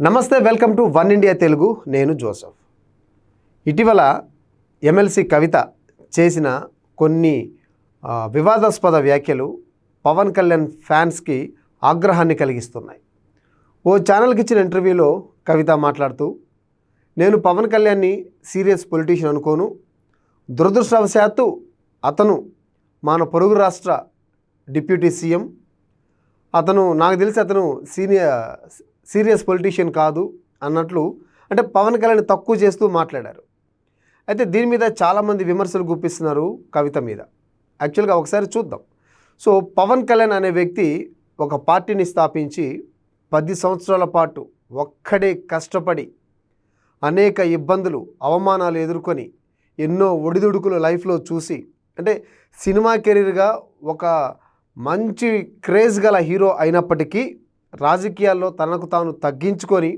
నమస్తే welcome to one India Telugu. నేను Joseph. ఇటీవల ఎమ్మెల్సీ కవిత చేసిన కొన్ని వివాదాస్పద వ్యాఖ్యలు పవన్ కళ్యాణ్ ఫ్యాన్స్కి ఆగ్రహాన్ని కలిగిస్తున్నాయి. ఓ ఛానల్కి ఇచ్చిన ఇంటర్వ్యూలో కవిత మాట్లాడుతూ నేను పవన్ కళ్యాణ్ని సీరియస్ పొలిటీషియన్ అనుకోను. దురదృష్టవశాత్తు అతను మన పొరుగు రాష్ట్ర డిప్యూటీ సీఎం. అతను నాకు తెలిసి అతను సీనియర్ సీరియస్ పొలిటీషియన్ కాదు అన్నట్లు అంటే పవన్ కళ్యాణ్ తక్కువ చేస్తూ మాట్లాడారు. అయితే దీని మీద చాలామంది విమర్శలు గుప్పిస్తున్నారు కవిత మీద. యాక్చువల్గా ఒకసారి చూద్దాం. సో పవన్ కళ్యాణ్ అనే వ్యక్తి ఒక పార్టీని స్థాపించి పది సంవత్సరాల పాటు ఒక్కడే కష్టపడి అనేక ఇబ్బందులు అవమానాలు ఎదుర్కొని ఎన్నో ఒడిదుడుకులు లైఫ్లో చూసి అంటే సినిమా కెరీర్గా ఒక మంచి క్రేజ్ గల హీరో అయినప్పటికీ రాజకీయాల్లో తనకు తాను తగ్గించుకొని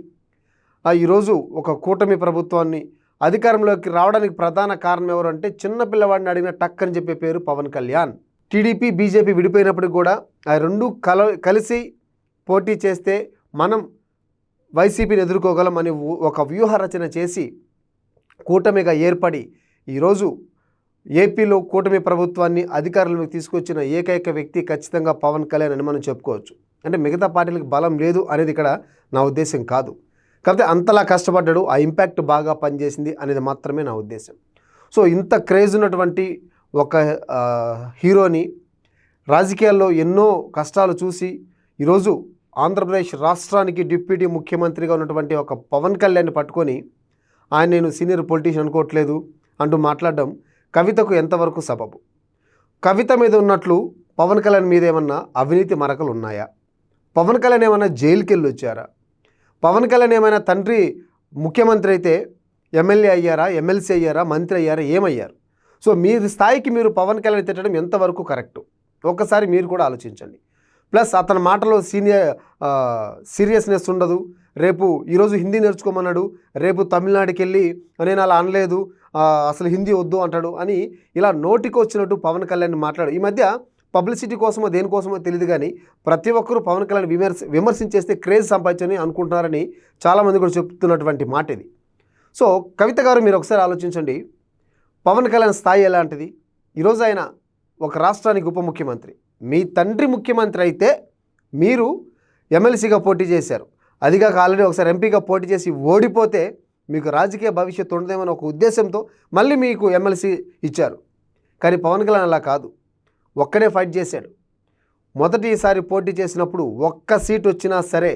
ఆ ఈరోజు ఒక కూటమి ప్రభుత్వాన్ని అధికారంలోకి రావడానికి ప్రధాన కారణం ఎవరు అంటే చిన్నపిల్లవాడిని అడిగిన టక్ అని చెప్పే పేరు పవన్ కళ్యాణ్. టీడీపీ బీజేపీ విడిపోయినప్పటికి కూడా ఆ రెండు కల కలిసి పోటీ చేస్తే మనం వైసీపీని ఎదుర్కోగలం అని ఒక వ్యూహ రచన చేసి కూటమిగా ఏర్పడి ఈరోజు ఏపీలో కూటమి ప్రభుత్వాన్ని అధికారంలోకి తీసుకొచ్చిన ఏకైక వ్యక్తి ఖచ్చితంగా పవన్ కళ్యాణ్ అని మనం చెప్పుకోవచ్చు. అంటే మిగతా పార్టీలకు బలం లేదు అనేది ఇక్కడ నా ఉద్దేశం కాదు. కాకపోతే అంతలా కష్టపడ్డాడు ఆ ఇంపాక్ట్ బాగా పనిచేసింది అనేది మాత్రమే నా ఉద్దేశం. సో ఇంత క్రేజ్ ఉన్నటువంటి ఒక హీరోని రాజకీయాల్లో ఎన్నో కష్టాలు చూసి ఈరోజు ఆంధ్రప్రదేశ్ రాష్ట్రానికి డిప్యూటీ ముఖ్యమంత్రిగా ఉన్నటువంటి ఒక పవన్ కళ్యాణ్ని పట్టుకొని ఆయన నేను సీనియర్ పొలిటీషియన్ అనుకోవట్లేదు అంటూ మాట్లాడడం కవితకు ఎంతవరకు సబబు? కవిత మీద ఉన్నట్లు పవన్ కళ్యాణ్ మీద ఏమన్నా అవినీతి మరకలు ఉన్నాయా? పవన్ కళ్యాణ్ ఏమైనా జైలుకి వెళ్ళి వచ్చారా పవన్ కళ్యాణ్ ఏమైనా తండ్రి ముఖ్యమంత్రి అయితే ఎమ్మెల్యే అయ్యారా? ఎమ్మెల్సీ అయ్యారా? మంత్రి అయ్యారా? ఏమయ్యారు? సో మీ స్థాయికి మీరు పవన్ కళ్యాణ్ తిట్టడం ఎంతవరకు కరెక్టు? ఒక్కసారి మీరు కూడా ఆలోచించండి. ప్లస్ అతని మాటలో సీనియర్ సీరియస్నెస్ ఉండదు. రేపు ఈరోజు హిందీ నేర్చుకోమన్నాడు. రేపు తమిళనాడుకి వెళ్ళి నేను అలా అనలేదు అసలు హిందీ వద్దు అంటాడు అని ఇలా నోటికి వచ్చినట్టు పవన్ కళ్యాణ్ మాట్లాడు. ఈ మధ్య పబ్లిసిటీ కోసమో దేనికోసమో తెలియదు కానీ ప్రతి ఒక్కరూ పవన్ కళ్యాణ్ విమర్శ విమర్శించేస్తే క్రేజ్ సంపాదించని అనుకుంటున్నారని చాలామంది కూడా చెప్తున్నటువంటి మాట ఇది. సో కవిత గారు మీరు ఒకసారి ఆలోచించండి. పవన్ కళ్యాణ్ స్థాయి ఎలాంటిది? ఈరోజు ఆయన ఒక రాష్ట్రానికి ఉప ముఖ్యమంత్రి. మీ తండ్రి ముఖ్యమంత్రి అయితే మీరు ఎమ్మెల్సీగా పోటీ చేశారు. అదిగాక ఆల్రెడీ ఒకసారి ఎంపీగా పోటీ చేసి ఓడిపోతే మీకు రాజకీయ భవిష్యత్తు ఉండదేమని ఒక ఉద్దేశంతో మళ్ళీ మీకు ఎమ్మెల్సీ ఇచ్చారు. కానీ పవన్ కళ్యాణ్ అలా కాదు. ఒక్కడే ఫైట్ చేశాడు. మొదటిసారి పోటీ చేసినప్పుడు ఒక్క సీట్ వచ్చినా సరే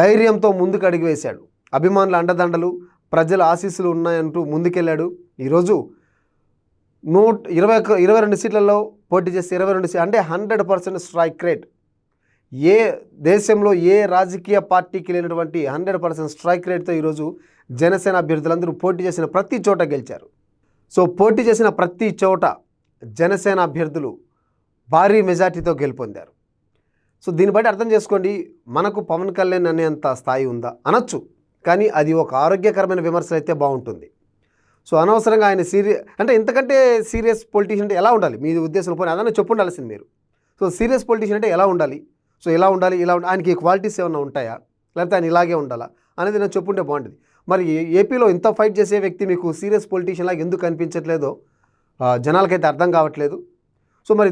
ధైర్యంతో ముందుకు అడిగి వేశాడు. అభిమానుల అండదండలు ప్రజల ఆశీస్సులు ఉన్నాయంటూ ముందుకెళ్ళాడు. ఈరోజు నూట ఇరవై ఇరవై రెండు సీట్లలో పోటీ చేస్తే ఇరవై రెండు సీట్ అంటే హండ్రెడ్ పర్సెంట్ స్ట్రైక్ రేట్. ఏ దేశంలో ఏ రాజకీయ పార్టీకి లేనటువంటి హండ్రెడ్ పర్సెంట్ స్ట్రైక్ రేట్తో ఈరోజు జనసేన అభ్యర్థులందరూ పోటీ చేసిన ప్రతి చోట గెలిచారు. సో పోటీ చేసిన ప్రతి చోట జనసేన అభ్యర్థులు భారీ మెజార్టీతో గెలుపొందారు. సో దీన్ని బట్టి అర్థం చేసుకోండి మనకు పవన్ కళ్యాణ్ అనేంత స్థాయి ఉందా అనొచ్చు కానీ అది ఒక ఆరోగ్యకరమైన విమర్శలు అయితే బాగుంటుంది. సో అనవసరంగా ఆయన సీరియస్ అంటే ఇంతకంటే సీరియస్ పొలిటీషియన్ అంటే ఎలా ఉండాలి? మీ ఉద్దేశం పోనీ అదన్నా చెప్పు ఉండాల్సింది మీరు. సో సీరియస్ పొలిటీషియన్ అంటే ఎలా ఉండాలి? సో ఎలా ఉండాలి? ఇలా ఉండాలి ఆయనకి క్వాలిటీస్ ఏమైనా ఉంటాయా? లేకపోతే ఆయన ఇలాగే ఉండాలా? అనేది నేను చెప్పుంటే బాగుంటుంది. మరి ఏపీలో ఇంత ఫైట్ చేసే వ్యక్తి మీకు సీరియస్ పొలిటీషియన్ లాగా ఎందుకు కనిపించట్లేదో జనాలకైతే అర్థం కావట్లేదు. సో మరి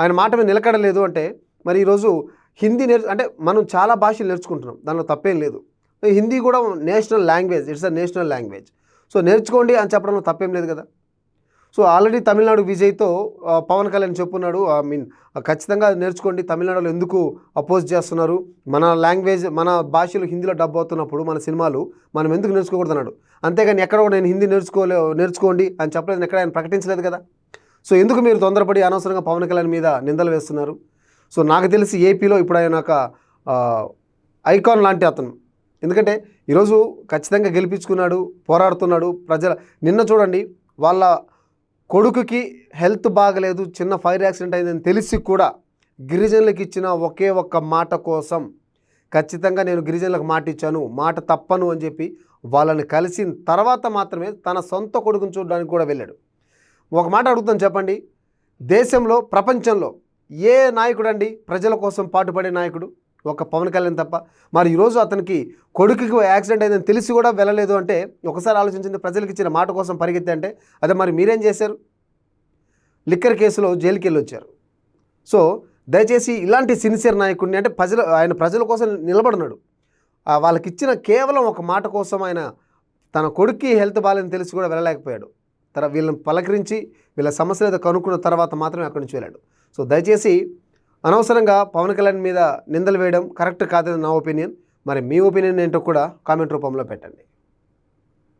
ఆయన మాట మీద నిలకడలేదు అంటే మరి ఈరోజు హిందీ నేర్చు అంటే మనం చాలా భాషలు నేర్చుకుంటున్నాం దానిలో తప్పేం లేదు. హిందీ కూడా national language it's a national language. So నేర్చుకోండి అని చెప్పడంలో తప్పేం లేదు కదా. సో ఆల్రెడీ తమిళనాడు విజయ్తో పవన్ కళ్యాణ్ చెప్పున్నాడు. ఐ మీన్ ఖచ్చితంగా నేర్చుకోండి తమిళనాడులో ఎందుకు అపోజ్ చేస్తున్నారు. మన లాంగ్వేజ్ మన భాషలు హిందీలో డబ్ అవుతున్నప్పుడు మన సినిమాలు మనం ఎందుకు నేర్చుకోకూడదు అన్నాడు. అంతేగాని ఎక్కడ కూడా నేను హిందీ నేర్చుకోలే నేర్చుకోండి అని చెప్పలేదు. ఎక్కడ ఆయన ప్రకటించలేదు కదా. సో ఎందుకు మీరు తొందరపడి అనవసరంగా పవన్ కళ్యాణ్ మీద నిందలు వేస్తున్నారు? సో నాకు తెలిసి ఏపీలో ఇప్పుడు ఆయన ఒక ఐకాన్ లాంటి అతను. ఎందుకంటే ఈరోజు ఖచ్చితంగా గెలిపించుకున్నాడు పోరాడుతున్నాడు ప్రజల నిన్న చూడండి వాళ్ళ కొడుకుకి హెల్త్ బాగలేదు చిన్న ఫైర్ యాక్సిడెంట్ అయిందని తెలిసి కూడా గిరిజనులకు ఇచ్చిన ఒకే ఒక్క మాట కోసం ఖచ్చితంగా నేను గిరిజనులకు మాట ఇచ్చాను మాట తప్పను అని చెప్పి వాళ్ళని కలిసిన తర్వాత మాత్రమే తన సొంత కొడుకుని చూడడానికి కూడా వెళ్ళాడు. ఒక మాట అడుగుతాను చెప్పండి? దేశంలో ప్రపంచంలో ఏ నాయకుడు అండి ప్రజల కోసం పాటుపడే నాయకుడు? ఒక పవన్ కళ్యాణ్ తప్ప. మరి ఈరోజు అతనికి కొడుకుకి యాక్సిడెంట్ అయిందని తెలిసి కూడా వెళ్ళలేదు అంటే ఒకసారి ఆలోచించింది ప్రజలకు ఇచ్చిన మాట కోసం పరిగెత్తి అంటే అదే మరి మీరేం చేశారు? లిక్కర్ కేసులో జైలుకి వెళ్ళి వచ్చారు సో దయచేసి ఇలాంటి సిన్సియర్ నాయకుడిని అంటే ప్రజలు ఆయన ప్రజల కోసం నిలబడినాడు. వాళ్ళకి ఇచ్చిన కేవలం ఒక మాట కోసం ఆయన తన కొడుక్కి హెల్త్ బాగాలని తెలిసి కూడా వెళ్ళలేకపోయాడు. తర్వాత వీళ్ళని పలకరించి వీళ్ళ సమస్యలు ఏదో కనుక్కున్న తర్వాత మాత్రమే అక్కడి నుంచి వెళ్ళాడు. సో దయచేసి అనవసరంగా పవన్ కళ్యాణ్ మీద నిందలు వేయడం కరెక్ట్ కాదని నా ఒపీనియన్. మరి మీ ఒపీనియన్ ఏంటో కూడా కామెంట్ రూపంలో పెట్టండి.